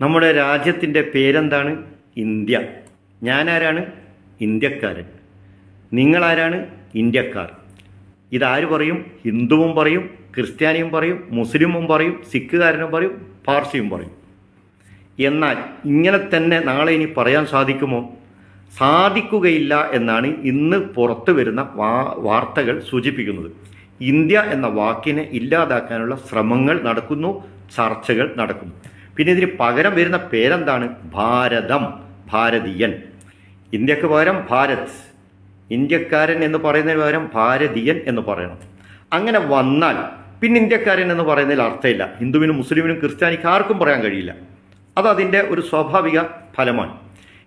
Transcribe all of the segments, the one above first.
നമ്മുടെ രാജ്യത്തിന്റെ പേരെന്താണ്? ഇന്ത്യ. ഞാനാരാണ്? ഇന്ത്യക്കാരൻ. നിങ്ങളാരാണ്? ഇന്ത്യക്കാർ. ഇതാര് പറയും? ഹിന്ദുവും പറയും ക്രിസ്ത്യാനിയും പറയും മുസ്ലിമും പറയും സിഖുകാരനും പറയും പാർസിയും പറയും. എന്നാൽ ഇങ്ങനെ തന്നെ നാളെ ഇനി പറയാൻ സാധിക്കുമോ? സാധിക്കുകയില്ല എന്നാണ് ഇന്ന് പുറത്തു വരുന്ന വാർത്തകൾ സൂചിപ്പിക്കുന്നത്. ഇന്ത്യ എന്ന വാക്കിനെ ഇല്ലാതാക്കാനുള്ള ശ്രമങ്ങൾ നടക്കുന്നു ചർച്ചകൾ നടക്കുന്നു. പിന്നെ ഇതിന് പകരം വരുന്ന പേരെന്താണ്? ഭാരതം ഭാരതീയൻ. ഇന്ത്യയ്ക്ക് പകരം ഭാരത്. ഇന്ത്യക്കാരൻ എന്ന് പറയുന്നതിന് പകരം ഭാരതീയൻ എന്ന് പറയണം. അങ്ങനെ വന്നാൽ പിന്നെ ഇന്ത്യക്കാരൻ എന്ന് പറയുന്നതിൽ അർത്ഥമില്ല. ഹിന്ദുവിനും മുസ്ലിമിനും ക്രിസ്ത്യാനിക്ക് ആർക്കും പറയാൻ കഴിയില്ല. അത് അതിന്റെ ഒരു സ്വാഭാവിക ഫലമാണ്.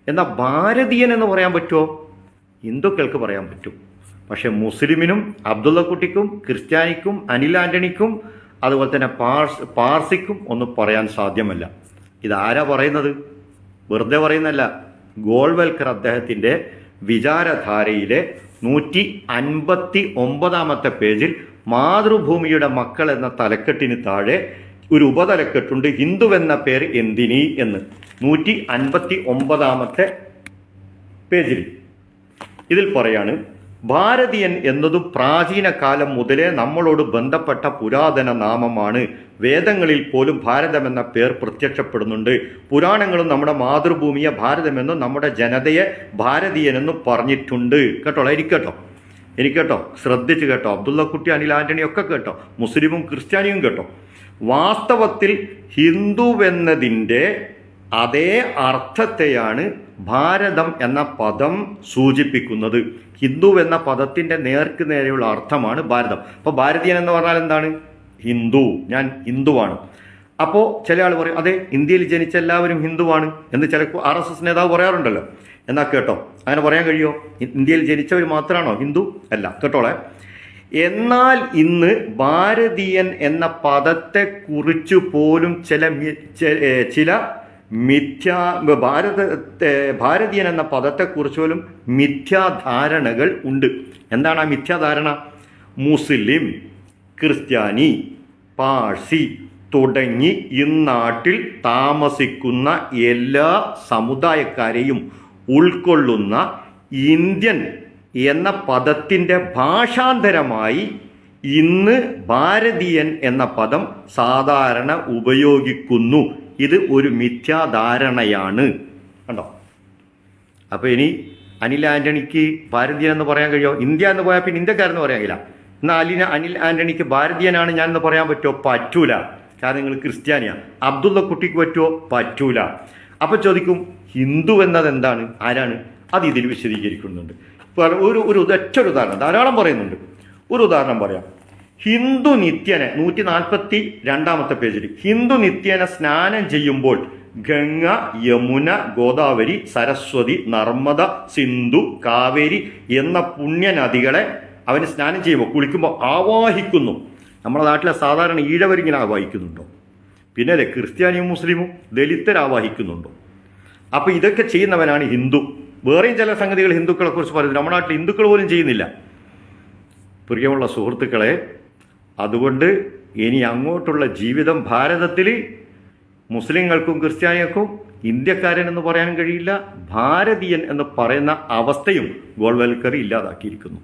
എന്നാൽ ഭാരതീയൻ എന്ന് പറയാൻ പറ്റുമോ? ഹിന്ദുക്കൾക്ക് പറയാൻ പറ്റും. പക്ഷേ മുസ്ലിമിനും അബ്ദുള്ള കുട്ടിക്കും ക്രിസ്ത്യാനിക്കും അനിൽ ആന്റണിക്കും അതുപോലെ തന്നെ പാർസ് പാർസിക്കും ഒന്നും പറയാൻ സാധ്യമല്ല. ഇതാരാ പറയുന്നത്? വെറുതെ പറയുന്നല്ല ഗോൾവെൽക്കർ അദ്ദേഹത്തിന്റെ വിചാരധാരയിലെ നൂറ്റി അൻപത്തി ഒമ്പതാമത്തെ പേജിൽ മാതൃഭൂമിയുടെ മക്കൾ എന്ന തലക്കെട്ടിന് താഴെ ഒരു ഉപതലക്കെട്ടുണ്ട് ഹിന്ദു എന്ന പേര് എന്തിനി എന്ന്. നൂറ്റി അൻപത്തി ഒമ്പതാമത്തെ പേജിൽ ഇതിൽ പറയാണ് ഭാരതീയൻ എന്നത് പ്രാചീന കാലം മുതലേ നമ്മളോട് ബന്ധപ്പെട്ട പുരാതന നാമമാണ്. വേദങ്ങളിൽ പോലും ഭാരതമെന്ന പേർ പ്രത്യക്ഷപ്പെടുന്നുണ്ട്. പുരാണങ്ങളും നമ്മുടെ മാതൃഭൂമിയെ ഭാരതമെന്നും നമ്മുടെ ജനതയെ ഭാരതീയനെന്നും പറഞ്ഞിട്ടുണ്ട്. കേട്ടോ എനിക്കേട്ടോ? എനിക്കേട്ടോ? ശ്രദ്ധിച്ച് കേട്ടോ. അബ്ദുള്ള കുട്ടി അനിൽ ആന്റണി ഒക്കെ കേട്ടോ. മുസ്ലിമും ക്രിസ്ത്യാനിയും കേട്ടോ. വാസ്തവത്തിൽ ഹിന്ദുവെന്നതിന്റെ അതേ അർത്ഥത്തെയാണ് ഭാരതം എന്ന പദം സൂചിപ്പിക്കുന്നത്. ഹിന്ദു എന്ന പദത്തിന്റെ നേർക്ക് നേരെയുള്ള അർത്ഥമാണ് ഭാരതം. അപ്പോൾ ഭാരതീയൻ എന്ന് പറഞ്ഞാൽ എന്താണ്? ഹിന്ദു. ഞാൻ ഹിന്ദുവാണ്. അപ്പോൾ ചില ആൾ പറയും അതെ ഇന്ത്യയിൽ ജനിച്ച എല്ലാവരും ഹിന്ദുവാണ് എന്ന് ചില ആർ എസ് എസ് നേതാവ് പറയാറുണ്ടല്ലോ. എന്നാൽ കേട്ടോ അങ്ങനെ പറയാൻ കഴിയുമോ ഇന്ത്യയിൽ ജനിച്ചവർ മാത്രമാണോ ഹിന്ദു? അല്ല കേട്ടോളെ. എന്നാൽ ഇന്ന് ഭാരതീയൻ എന്ന പദത്തെക്കുറിച്ച് പോലും ചില ചില മിഥ്യാ ഭാരത ഭാരതീയൻ എന്ന പദത്തെക്കുറിച്ച് പോലും മിഥ്യാധാരണകൾ ഉണ്ട്. എന്താണ് ആ മിഥ്യാധാരണ? മുസ്ലിം ക്രിസ്ത്യാനി പാഴ്സി തുടങ്ങി ഇന്നാട്ടിൽ താമസിക്കുന്ന എല്ലാ സമുദായക്കാരെയും ഉൾക്കൊള്ളുന്ന ഇന്ത്യൻ എന്ന പദത്തിന്റെ ഭാഷാന്തരമായി ഇന്ന് ഭാരതീയൻ എന്ന പദം സാധാരണ ഉപയോഗിക്കുന്നു. ഇത് ഒരു മിഥ്യാധാരണയാണ്. കണ്ടോ? അപ്പോൾ ഇനി അനിൽ ആന്റണിക്ക് ഭാരതീയൻ എന്ന് പറയാൻ കഴിയുമോ ഇന്ത്യ എന്ന് പോയാൽ പിന്നെ ഇന്ത്യക്കാരെന്ന് പറയാൻ കഴിയില്ല. എന്നാൽ അലിന അനിൽ ആന്റണിക്ക് ഭാരതീയനാണ് ഞാൻ എന്ന് പറയാൻ പറ്റുമോ പറ്റൂല. കാരണം നിങ്ങൾ ക്രിസ്ത്യാനിയാണ് അബ്ദുള്ള കുട്ടിക്ക് പറ്റുമോ പറ്റൂല. അപ്പോൾ ചോദിക്കും ഹിന്ദു എന്നത് എന്താണ്? ആരാണ്? അത് ഇതിൽ വിശദീകരിക്കുന്നുണ്ട്. ഒരു ഒരു ഒറ്റ ഒരു ഉദാഹരണം. ധാരാളം പറയുന്നുണ്ട്. ഒരു ഉദാഹരണം പറയാം. ഹിന്ദു നിത്യനെ നൂറ്റി നാൽപ്പത്തി രണ്ടാമത്തെ പേജിൽ ഹിന്ദു നിത്യനെ സ്നാനം ചെയ്യുമ്പോൾ ഗംഗ യമുന ഗോദാവരി സരസ്വതി നർമ്മദ സിന്ധു കാവേരി എന്ന പുണ്യനദികളെ അവന് സ്നാനം ചെയ്യുമ്പോൾ കുളിക്കുമ്പോൾ ആവാഹിക്കുന്നു. നമ്മുടെ നാട്ടിലെ സാധാരണ ഈഴവരിങ്ങനെ ആവാഹിക്കുന്നുണ്ടോ? പിന്നെ അല്ലേ ക്രിസ്ത്യാനിയും മുസ്ലിമും ദലിതരാവാഹിക്കുന്നുണ്ടോ അപ്പോൾ ഇതൊക്കെ ചെയ്യുന്നവനാണ് ഹിന്ദു. വേറെയും ചില സംഗതികൾ ഹിന്ദുക്കളെക്കുറിച്ച് പറയുന്നത് നമ്മുടെ നാട്ടിൽ ഹിന്ദുക്കൾ പോലും ചെയ്യുന്നില്ല. പ്രിയമുള്ള സുഹൃത്തുക്കളെ അതുകൊണ്ട് ഇനി അങ്ങോട്ടുള്ള ജീവിതം ഭാരതത്തിൽ മുസ്ലിങ്ങൾക്കും ക്രിസ്ത്യാനികൾക്കും ഇന്ത്യക്കാരൻ എന്ന് പറയാൻ കഴിയില്ല ഭാരതീയൻ എന്ന് പറയുന്ന അവസ്ഥയും ഗോൾവൽക്കർ ഇല്ലാതാക്കിയിരിക്കുന്നു.